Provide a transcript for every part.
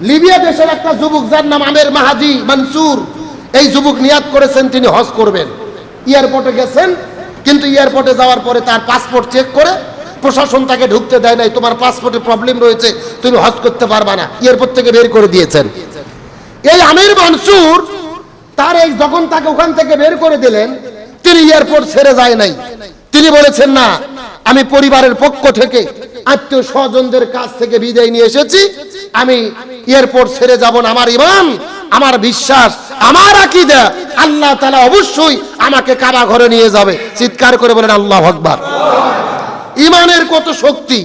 Libya দেশের একটা যুবক যার নাম আমের মাহাজি মনসুর। এই যুবক নিয়াত করেছেন, তিনি হজ করবেন। এয়ারপোর্টে গেছেন, কিন্তু এয়ারপোর্টে যাওয়ার পরে তার পাসপোর্ট চেক করে প্রশাসন তাকে ঢুকতে দেয় নাই। তোমার পাসপোর্টে প্রবলেম রয়েছে, তুমি হজ করতে পারবা না। এয়ারপোর্ট থেকে বের করে দিয়েছেন। এই আমির মনসুর, তার এই যখন তাকে ওখান থেকে বের করে দিলেন, তিনি এয়ারপোর্ট ছেড়ে যায় নাই। তিনি বলেছেন, না, আমি পরিবারের পক্ষ থেকে আত্মীয় স্বজনদের কাছ থেকে বিদায় নিয়ে এসেছি। আমি এয়ারপোর্ট ছেড়ে যাব না। আমার ইমান আমার বিশ্বাস, আমার আকিদা। আল্লাহ তালা অবশ্যই আমাকে কাবা ঘরে নিয়ে যাবে। চিৎকার করে বলেন, আল্লাহ ভগবান ইমানের কত শক্তি,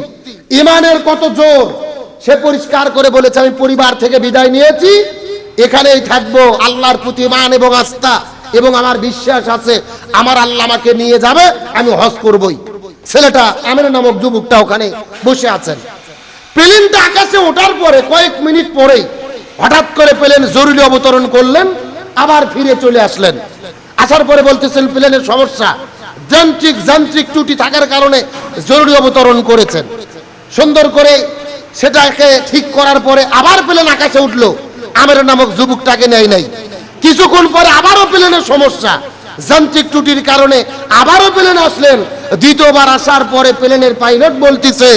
ইমানের কত জোর। সে পরিষ্কার করে বলেছে, আমি পরিবার থেকে বিদায় নিয়েছি। এখানেই থাকব। আল্লাহর প্রতি ইমান এবং আস্থা এবং আমার বিশ্বাস আছে। আমার আল্লাহ আমাকে নিয়ে যাবে, আমি হজ করবই। ছেলেটা আমের নামক যুবকটা ওখানে বসে আছেন। প্লেনটা আকাশে ওঠার পরে, কয়েক মিনিট পরেই হঠাৎ করে প্লেন জরুরি অবতরণ করলেন, আবার ফিরে চলে আসলেন। আসার পরে বলতেছেন, প্লেনের সমস্যা। যান্ত্রিক যান্ত্রিক ত্রুটি থাকার কারণে জরুরি অবতরণ করেছেন। সুন্দর করে সেটাকে ঠিক করার পরে আবার প্লেন আকাশে উঠল। আমের নামক যুবকটাকে নেয় নাই। কিছুক্ষণ পরে আবারও প্লেনের সমস্যা। যান্ত্রিক ত্রুটির কারণে আবারও প্লেন আসলেন। দ্বিতীয়বার আসার পরে প্লেনের পাইলট বলতেছে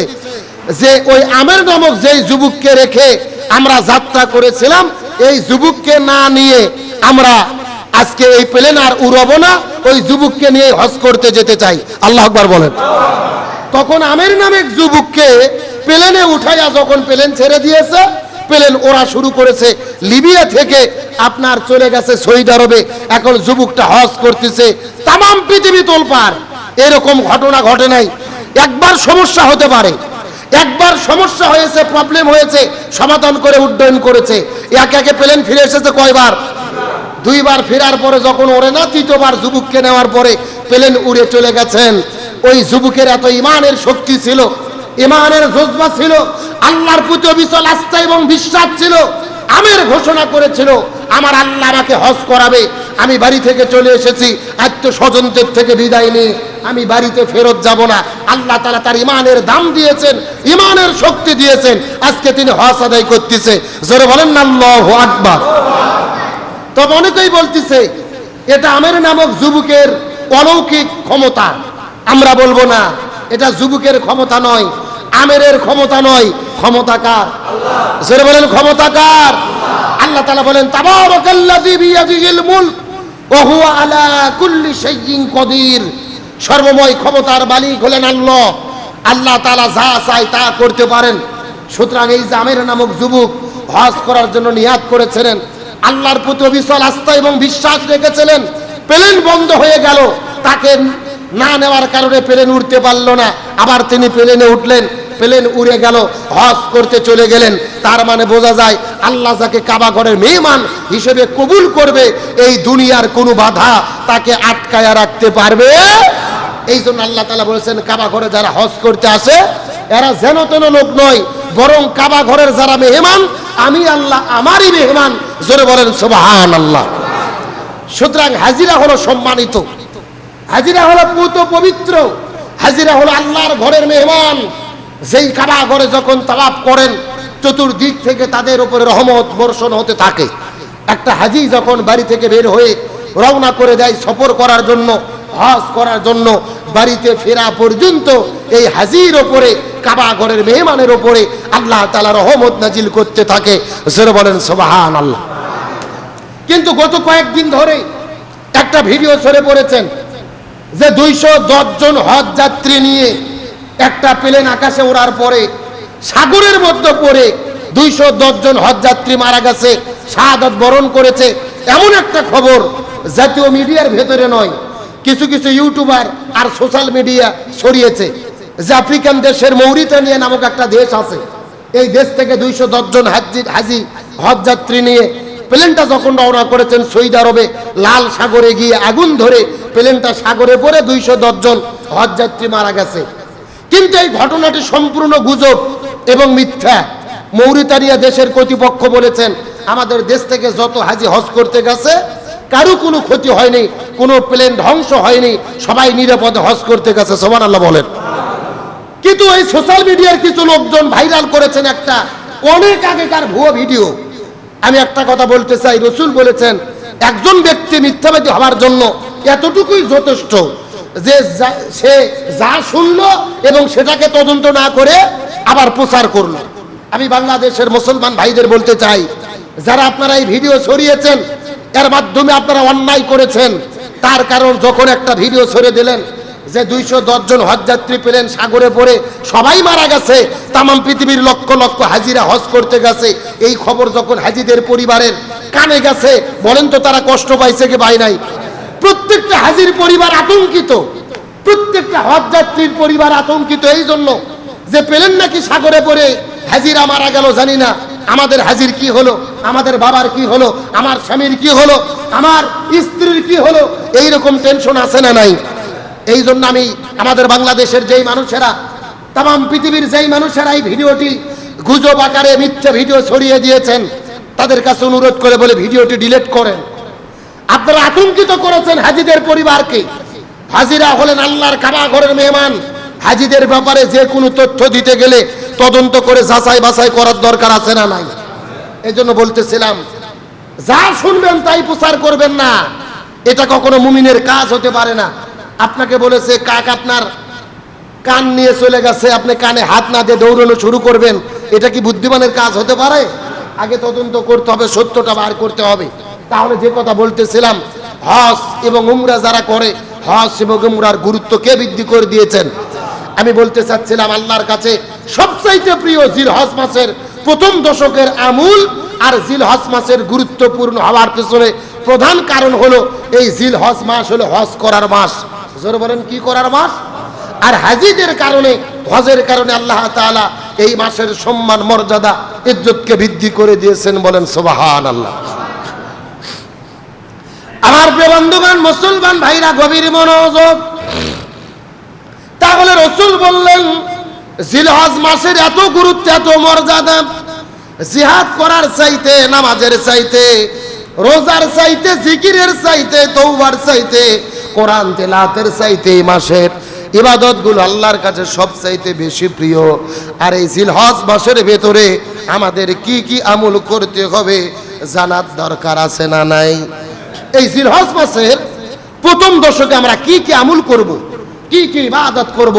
যে ওই আমের নামক যেই যুবককে রেখে আমরা যাত্রা করেছিলাম, এই যুবককে না নিয়ে আমরা আজকে এই প্লেন আর উড়বো না, ওই যুবককে নিয়ে হজ করতে যেতে চাই। আল্লাহ আকবার বলেন। তখন আমের নামের যুবককে প্লেনে উঠাইয়া যখন প্লেন ছেড়ে দিয়েছে, প্লেন ওরা শুরু করেছে। লিবিয়া থেকে আপনার চলে গেছে সৌদি আরবে। এখন যুবকটা হজ করতেছে তাম পৃথিবী তোলপার এরকম ঘটনা ঘটে নাই। একবার সমস্যা হতে পারে। একবার সমস্যা হয়েছে প্রবলেম হয়েছে, সমাধান করে উড্ডয়ন করেছে। একে একে প্লেন ফিরে এসেছে কয়বার? দুইবার ফেরার পরে যখন ওরে না, তৃতীয়বার যুবককে নেওয়ার পরে প্লেন উড়ে চলে গেছেন। ওই যুবকের এত ইমানের শক্তি ছিল, ইমানের জজবা ছিল, আল্লাহর প্রতি অবিচল আস্থা এবং বিশ্বাস ছিল, আমের ঘোষণা করেছিল, আমার আল্লাহ আমাকে হজ করাবে, আমি বাড়ি থেকে চলে এসেছি, আত্মীয় স্বজনদের থেকে বিদায় নিয়ে আমি বাড়িতে ফেরত যাব না। আল্লাহ তালা তার ইমানের দাম দিয়েছেন ইমানের শক্তি দিয়েছেন। আজকে তিনি হজ আদায় করতেছে। জোরে বলেন না, আল্লাহ আকবার। তবে অনেকেই বলতেছে, এটা আমের নামক যুবকের অলৌকিক ক্ষমতা। আমরা বলব না, এটা যুবকের ক্ষমতা নয়, আমেরের ক্ষমতা নয়। ক্ষমতা কার? সেটা বলেন, ক্ষমতা কার? আল্লাহ তালা বলেন, তাবারাকাল্লাযী বিয়াদিহিল মুলক ওয়া হুয়া আলা কুল্লি শাইইন কদির। সর্বময় ক্ষমতার মালিক হলেন আল্লাহ। আল্লাহ তালা যা চায় তা করতে পারেন। সুতরাং এই যে আমের নামক যুবক হজ করার জন্য নিয়াত করেছিলেন, আল্লাহর প্রতি অবিচল আস্থা এবং বিশ্বাস রেখেছিলেন, প্লেন বন্ধ হয়ে গেল। তাকে না নেওয়ার কারণে প্লেন উঠতে পারল না। আবার তিনি প্লেনে উঠলেন, প্লেন উড়ে গেল, হজ করতে চলে গেলেন। তার মানে বোঝা যায়, আল্লাহ যাকে কাবা ঘরের মেহমান হিসেবে কবুল করবে, এই দুনিয়ার কোনো বাধা তাকে আটকায়া রাখতে পারবে এই জন্য আল্লাহ তালা বলেছেন, কাবা ঘরে যারা হজ করতে আসে, এরা যেন তেন লোক নয়, বরং কাবা ঘরের যারা মেহমান, আমি আল্লাহ আমারই মেহমান। জোরে বলেন সোবাহান আল্লাহ সুতরাং হাজিরা হলো সম্মানিত। হাজিরা হলো পুত পবিত্র। হাজিরা হলো আল্লাহর ঘরের মেহমান। যেই কাবা ঘরে যখন তালাপ করেন, চতুর্দিক থেকে তাদের উপরে রহমত বর্ষণ হতে থাকে। একটা হাজি যখন বাড়ি থেকে বের হয়ে রওনা করে দেয় সফর করার জন্য হজ করার জন্য বাড়িতে ফেরা পর্যন্ত এই হাজির ওপরে, কাবা ঘরের মেহমানের ওপরে আল্লাহ তালা রহমত নাজিল করতে থাকে। জোরে বলেন সোবাহান আল্লাহ কিন্তু গত কয়েকদিন ধরে একটা ভিডিও সরে পড়েছেন যে দুইশো জন হজ যাত্রী নিয়ে একটা প্লেন আকাশে ওড়ার পরে, সাগরের মধ্যে পড়ে দুইশো জন হজ যাত্রী মারা গেছে, শাহাদত বরণ করেছে। এমন একটা খবর জাতীয় মিডিয়ার ভেতরে নয় কিছু কিছু ইউটিউবার আর সোশ্যাল মিডিয়া ছড়িয়েছে। যে আফ্রিকান দেশের মৌরিতানিয়া নামক একটা দেশ আছে। এই দেশ থেকে দুইশো জন হাজি হাজি হজ যাত্রী নিয়ে প্লেনটা যখন রওনা করেছেন সৌদি আরবে, লাল সাগরে গিয়ে আগুন ধরে প্লেনটা সাগরে পড়ে দুইশো জন হজযাত্রী মারা গেছে। কিন্তু এই ঘটনাটি সম্পূর্ণ গুজব এবং মিথ্যা। মৌরিতানিয়া দেশের কর্তৃপক্ষ বলেছেন, আমাদের দেশ থেকে যত হাজি হজ করতে গেছে, কারও কোনো ক্ষতি হয়নি। কোনো প্লেন ধ্বংস হয়নি, সবাই নিরাপদে হজ করতে গেছে সোমান আল্লাহ বলেন। কিন্তু এই সোশ্যাল মিডিয়ার কিছু লোকজন ভাইরাল করেছেন একটা, অনেক আগেকার ভুয়ো ভিডিও আমি একটা কথা বলতে চাই, রসুল বলেছেন, একজন ব্যক্তি মিথ্যাবাদী হওয়ার জন্য এতটুকুই যথেষ্ট যে যা- সে যা শুনলো এবং সেটাকে তদন্ত না করে আবার প্রচার করল। আমি বাংলাদেশের মুসলমান ভাইদের বলতে চাই, যারা আপনারা এই ভিডিও ছড়িয়েছেন, এর মাধ্যমে আপনারা অন্যায় করেছেন তার কারণ যখন একটা ভিডিও ছড়িয়ে দিলেন যে দুইশো জন হজযাত্রী পেলেন সাগরে পড়ে, সবাই মারা গেছে। তাম পৃথিবীর লক্ষ লক্ষ হাজিরা হজ করতে গেছে। এই খবর যখন হাজিদের পরিবারের কানে গেছে, বলেন তো তারা কষ্ট পাইছে কি পাই নাই? প্রত্যেকটা হাজির পরিবার আতঙ্কিত। প্রত্যেকটা হজযাত্রীর পরিবার আতঙ্কিত। এই জন্য যে পেলেন নাকি সাগরে পড়ে, হাজিরা মারা গেল জানি না। আমাদের হাজির কি হলো? আমাদের বাবার কি হলো? আমার স্বামীর কি হলো? আমার স্ত্রীর কি হলো? এই রকম টেনশন আছে না নাই? এই জন্য আমি আমাদের বাংলাদেশের যেই মানুষেরা, তাম পৃথিবীর যেই মানুষেরা এই ভিডিওটি গুজব আকারে মিথ্যা ভিডিও ছড়িয়ে দিয়েছেন, তাদের কাছে অনুরোধ করে বলে ভিডিওটি ডিলিট করেন। আপনারা আতঙ্কিত করেছেন হাজিদের পরিবারকে। হাজিরা হলেন আল্লাহর কাবা ঘরের মেহমান। হাজিদের ব্যাপারে যে কোনো তথ্য দিতে গেলে তদন্ত করে যাচাই বাছাই করার দরকার আছে না নাই? এই জন্য বলতেছিলাম, যা শুনবেন তাই প্রচার করবেন না। এটা কখনো মুমিনের কাজ হতে পারে না। আপনাকে বলেছে, কাক আপনার কান নিয়ে চলে গেছে, আপনি কানে হাত না দিয়ে দৌড়ানো শুরু করবেন। এটা কি বুদ্ধিমানের কাজ হতে পারে? আগে তদন্ত করতে হবে, সত্যটা বার করতে হবে। তাহলে যে কথা বলতেছিলাম হস এবং উমরা যারা করে হস এবং উমরার গুরুত্ব কে বৃদ্ধি করে দিয়েছেন? আমি বলতে চাচ্ছিলাম, আল্লাহর কাছে সবচাইতে প্রিয় জিল হজ মাসের প্রথম দশকের আমূল আর জিল হজ মাসের গুরুত্বপূর্ণ হওয়ার পেছনে প্রধান কারণ হলো এই জিল হজ মাস হলো হজ করার মাস। জোর বলেন, কি করার মাস? আর হাজিদের কারণে, হজের কারণে আল্লাহ তাআলা এই মাসের সম্মান, মর্যাদা, ইজ্জতকে বৃদ্ধি করে দিয়েছেন বলেন সোবাহান আল্লাহ আমার বন্ধুগণ, মুসলমান ভাইরা, গভীর মনোযোগ। তাহলে রসুল বললেন জিলহজ মাসের এত গুরুত্ব, এত মর্যাদা জিহাদ করার চাইতে, নামাজের চাইতে, রোজার চাইতে, জিকিরের চাইতে তৌবার চাইতে, কোরআন তেলাতের চাইতে এই মাসের ইবাদতগুলো আল্লাহর কাছে সব চাইতে বেশি প্রিয় আর এই জিলহজ মাসের ভেতরে আমাদের কি কি আমল করতে হবে জানার দরকার আছে না নাই এই জিলহজ মাসের প্রথম দশকে আমরা কি কি আমল করব। কি কি ইবাদত করব।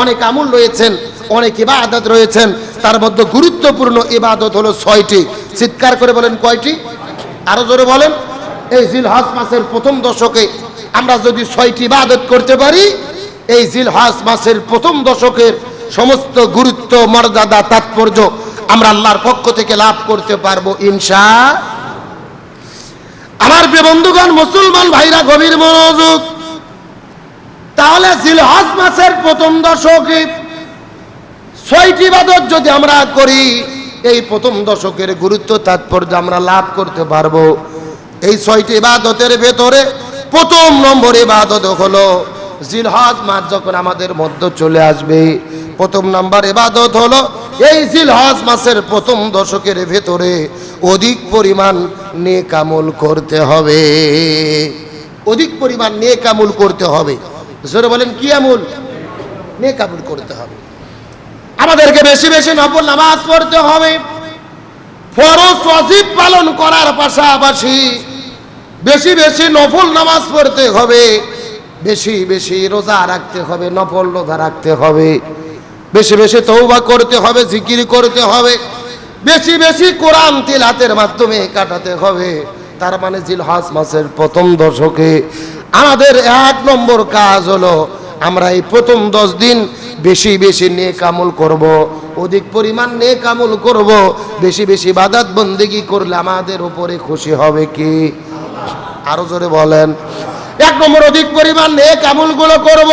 অনেক আমল রয়েছেন, অনেক ইবাদত রয়েছেন, তার মধ্যে গুরুত্বপূর্ণ ইবাদত হলো ছয়টি। চিৎকার করে বলেন কয়টি? আরও জোরে বলেন। এই জিলহজ মাসের প্রথম দশকে আমরা যদি ছয়টি ইবাদত করতে পারি, এই জিলহজ মাসের প্রথম দশকের সমস্ত গুরুত্ব, মর্যাদা, তাৎপর্য আমরা আল্লাহর পক্ষ থেকে লাভ করতে পারব ইনশা। আমার প্রিয় বন্ধুগণ, মুসলমান ভাইরা, গভীর মনোযোগ তাহলে জিলহজ মাসের প্রথম দশকে ছয়টি বাদত যদি আমরা করি, এই প্রথম দশকের গুরুত্ব, তাৎপর্য আমরা লাভ করতে পারব। এই ছয়টি ইবাদতের ভেতরে প্রথম নম্বর ইবাদত হলো জিলহজ মাস যখন আমাদের মধ্যে চলে আসবে। প্রথম নাম্বার ইবাদত হলো এই জিলহজ মাসের প্রথম দশকের ভেতরে অধিক পরিমাণ নেকামল করতে হবে। অধিক পরিমাণ নেকামুল করতে হবে। জোরে বলেন, কি আমুল? নেকামুল করতে হবে। আমাদেরকে বেশি বেশি নফল নামাজ পড়তে হবে। ফরজ ওয়াজিব পালন করার পাশাপাশি বেশি বেশি নফল নামাজ পড়তে হবে। বেশি বেশি রোজা রাখতে হবে, নফল রোজা রাখতে হবে। বেশি বেশি তৌবা করতে হবে, জিকির করতে হবে। বেশি বেশি কোরআন তিলাতের মাধ্যমে কাটাতে হবে। তার মানে জিলহাস মাসের প্রথম দশকে আমাদের এক নম্বর কাজ হলো, আমরা এই প্রথম দশ দিন বেশি বেশি নেক আমল করব। অধিক পরিমাণ নেক আমল করব, বেশি বেশি বাদাত বন্দিগি করলে আমাদের উপরে খুশি হবে কি? আরও জোরে বলেন। এক নম্বর অধিক পরিমাণ নেক আমলগুলো করব।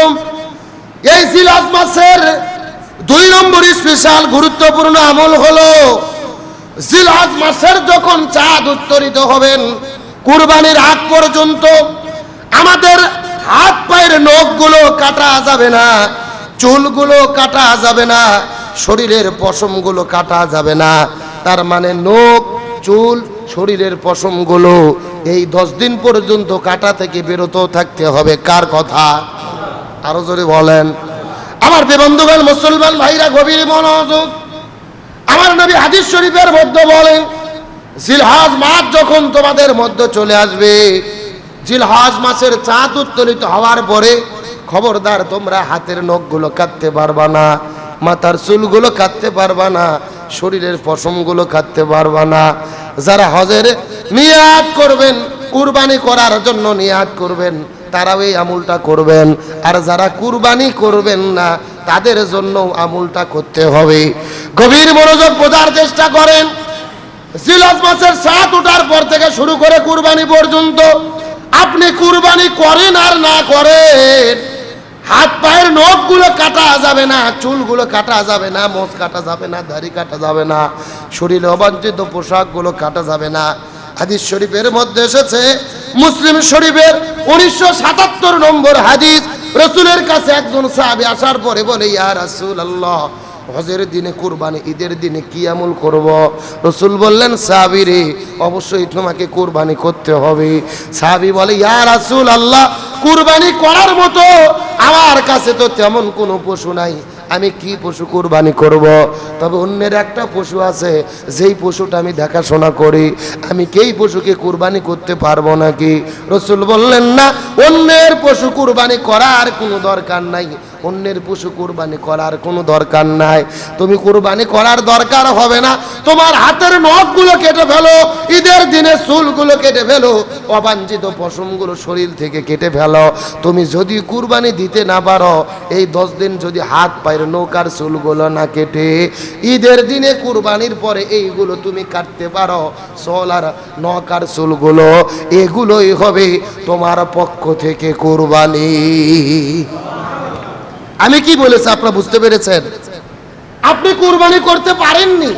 এই সিলাস মাসের দুই নম্বর স্পেশাল গুরুত্বপূর্ণ আমল হলো জিলহজ মাসের যখন চাঁদ উত্তরিত হবেন, কুরবানির আগ পর্যন্ত আমাদের হাত পায়ের নখগুলো কাটা যাবে না, চুলগুলো কাটা যাবে না, শরীরের পশমগুলো কাটা যাবে না। তার মানে নখ, চুল, শরীরের পশমগুলো এই দশ দিন পর্যন্ত কাটা থেকে বিরত থাকতে হবে। কার কথা? আরও জোরে বলেন। আমার বন্ধুগণ, মুসলমান ভাইরা, গভীর মনোযোগ। আমার নবী হাদিস শরীফের মধ্যে বলেন, জিলহাজ মাস যখন তোমাদের মধ্যে চলে আসবে জিলহাজ মাসের চাঁদ উত্তোলিত হওয়ার পরে খবরদার তোমরা হাতের নখগুলো কাটতে পারবা না, মাথার চুলগুলো কাটতে পারবা না, শরীরের পশমগুলো কাটতে পারবা না। যারা হজের নিয়াত করবেন, কুরবানি করার জন্য নিয়াত করবেন, তারাও এই আমুলটা করবেন। আর যারা কুরবানি করবেন না, তাদের জন্য আমুলটা করতে হবে। গভীর মনোযোগ বোঝার চেষ্টা করেন। জিলাস মাসের সাত ওঠার পর থেকে শুরু করে কুরবানি পর্যন্ত আপনি কুরবানি করেন আর না করেন। হাত পায়ের নখগুলো কাটা যাবে না, চুলগুলো কাটা যাবে না মোচ কাটা যাবে না, দাড়ি কাটা যাবে না, শরীরে অবাঞ্ছিত পোশাকগুলো কাটা যাবে না। হাদিস শরীফের মধ্যে এসেছে, মুসলিম শরীফের উনিশশো সাতাত্তর নম্বর হাদিস, রসুলের কাছে একজন সাহাবি আসার পরে বলে, ইয়া রাসূল আল্লাহ হজের দিনে কুরবানি, ঈদের দিনে কি আমল করব? রসুল বললেন, সাহাবি রে, অবশ্যই তোমাকে কুরবানি করতে হবে। সাহাবি বলে, ইয়া রাসূল আল্লাহ কুরবানি করার মতো আমার কাছে তো তেমন কোনো পশু নাই। আমি কি পশু কুরবানি করব? তবে অন্যের একটা পশু আছে, যেই পশুটা আমি দেখাশোনা করি, আমি কেই পশুকে কুরবানি করতে পারব নাকি? রসুল বললেন, না, অন্যের পশু কুরবানি করার কোনো দরকার নাই। অন্যের পশু কুরবানি করার কোনো দরকার নাই। তুমি কুরবানি করার দরকার হবে না। তোমার হাতের নখগুলো কেটে ফেলো, ঈদের দিনে চুলগুলো কেটে ফেলো, অবাঞ্ছিত পশমগুলো শরীর থেকে কেটে ফেলো। তুমি যদি কুরবানি দিতে না পারো, এই দশ দিন যদি হাত পায়ের নৌকার চুলগুলো না কেটে, ঈদের দিনে কুরবানির পরে এইগুলো তুমি কাটতে পারো, চল আর নকার চুলগুলো, এগুলোই হবে তোমার পক্ষ থেকে কুরবানি। আমি কি বলেছি, আপনারা বুঝতে পেরেছেন? আপনি কুরবানি করতে পারেননি।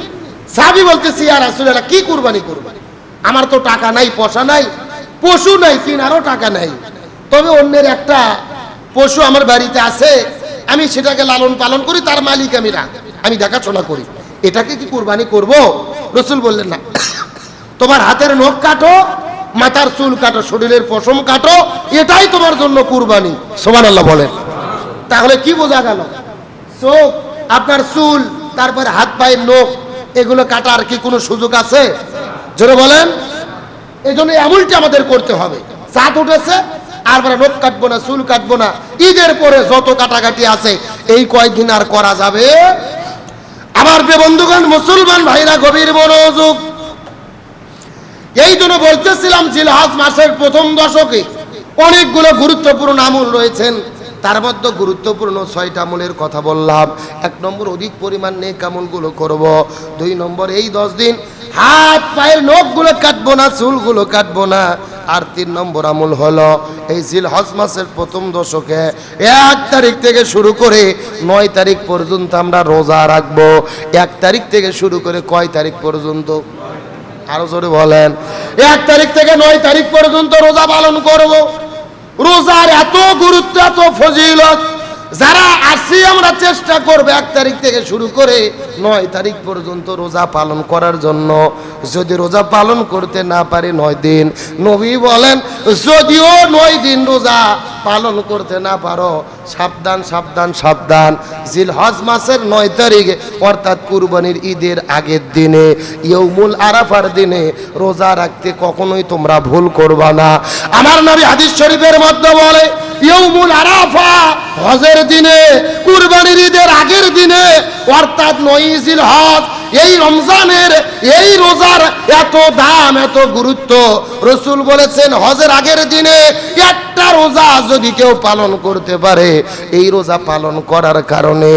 সাবি বলতেছি আর আসলে কি কুরবানি করবেন আমার তো টাকা নাই, পয়সা নাই, পশু নাই কিনারও টাকা নাই। তবে অন্যের একটা পশু আমার বাড়িতে আছে, আমি সেটাকে লালন পালন করি, তার মালিক আমি না। আমি দেখাশোনা করি। এটাকে কি কুরবানি করব? রসুল বললেন, না। তোমার হাতের নখ কাটো, মাথার চুল কাটো, শরীরের পশম কাটো, এটাই তোমার জন্য কুরবানি। সোমান আল্লাহ বলেন। তাহলে কি বোঝা গেল? চোখ, আপনার চুল, তারপরে হাত পায়ের নখ, এগুলো কাটার কি কোনো সুযোগ আছে? জোরে বলেন। এই জন্য এমনটি আমাদের করতে হবে। চাঁদ উঠেছে আর আমরা নখ কাটবো না, চুল কাটবো না। ঈদের পরে যত কাটাকাটি আছে, এই কয়েকদিন আর করা যাবে? আমার বন্ধুগণ, মুসলমান ভাইরা, গভীর মনোযোগ। এই জন্য বলতেছিলাম, জিলহাজ মাসের প্রথম দশকে অনেকগুলো গুরুত্বপূর্ণ আমল রয়েছেন। তার মধ্যে গুরুত্বপূর্ণ ছয়টা আমলের কথা বললাম। এক নম্বর, অধিক পরিমাণ নেক আমলগুলো করব। দুই নম্বর, এই দশ দিন হাত, পায়ের নখগুলো কাটবো না, চুলগুলো কাটবো না। আর তিন নম্বর আমল হলো এই জিল হজ মাসের প্রথম দশকে এক তারিখ থেকে শুরু করে নয় তারিখ পর্যন্ত আমরা রোজা রাখব। এক তারিখ থেকে শুরু করে কয় তারিখ পর্যন্ত? আরও জোরে বলেন। এক তারিখ থেকে নয় তারিখ পর্যন্ত রোজা পালন করব। রোজার এত গুরুত্ব, এত ফজিলত, যারা আসি আমরা চেষ্টা করব এক তারিখ থেকে শুরু করে নয় তারিখ পর্যন্ত রোজা পালন করার জন্য। যদি রোজা পালন করতে না পারি নয় দিন, নবী বলেন, যদিও নয় দিন রোজা পালন করতে না পারো, সাবধান সাবধান সাবধান। জিল হজ মাসের নয় তারিখে, অর্থাৎ কুরবানির ঈদের আগের দিনে ইয়ৌমুল আরাফার দিনে রোজা রাখতে কখনোই তোমরা ভুল করবা না। আমার নবী হাদিস শরীফের মধ্যে বলে ইয়ৌমুল আরাফা হজের দিনে, কুরবানির ঈদের আগের দিনে, অর্থাৎ নয় জিল হজ এই রমজানের, এই রোজার এত দাম, এত গুরুত্ব। রসুল বলেছেন, হজের আগের দিনে একটা রোজা যদি কেউ পালন করতে পারে, এই রোজা পালন করার কারণে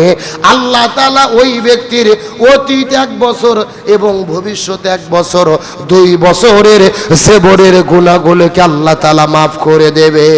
আল্লাহ তালা ওই ব্যক্তির অতীত এক বছর এবং ভবিষ্যৎ এক বছর, দুই বছরের সেবরের গুণাগুলোকে আল্লাহ তালা মাফ করে দেবে।